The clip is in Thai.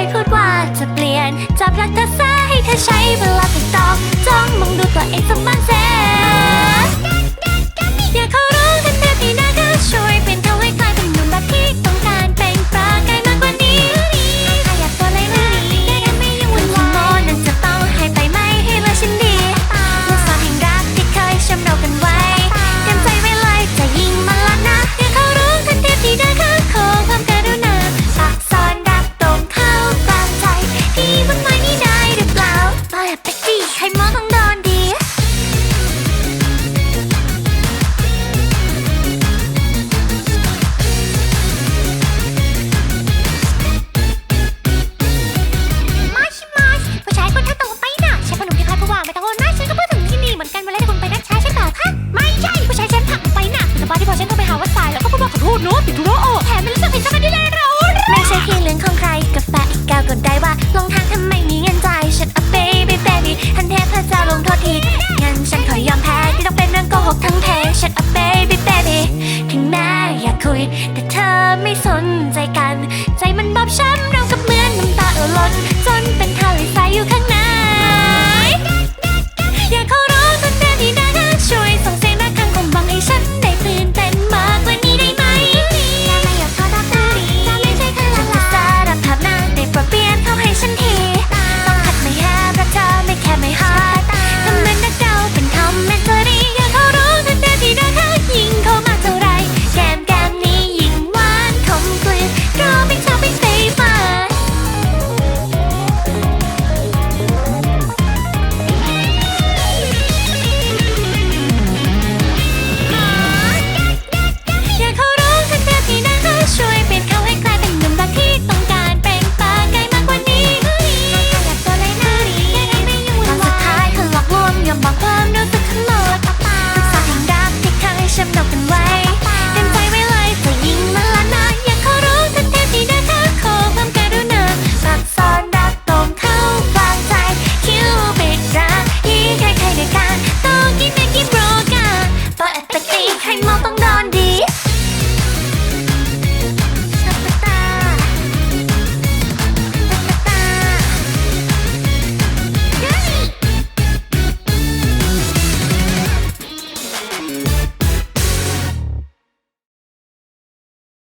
ยพูดว่าจะเปลี่ยนจับรักเธอซะให้เธอใช้เวลาติดต่อจ้องมองดูตัวเองสักบ้างเซ ย แต่เธอไม่สนใจกัน ใจมันบอบช้ำเรากับเหมือนน้ำตาเอ่อล้นจนเป็นทะเลทรายอยู่ข้าง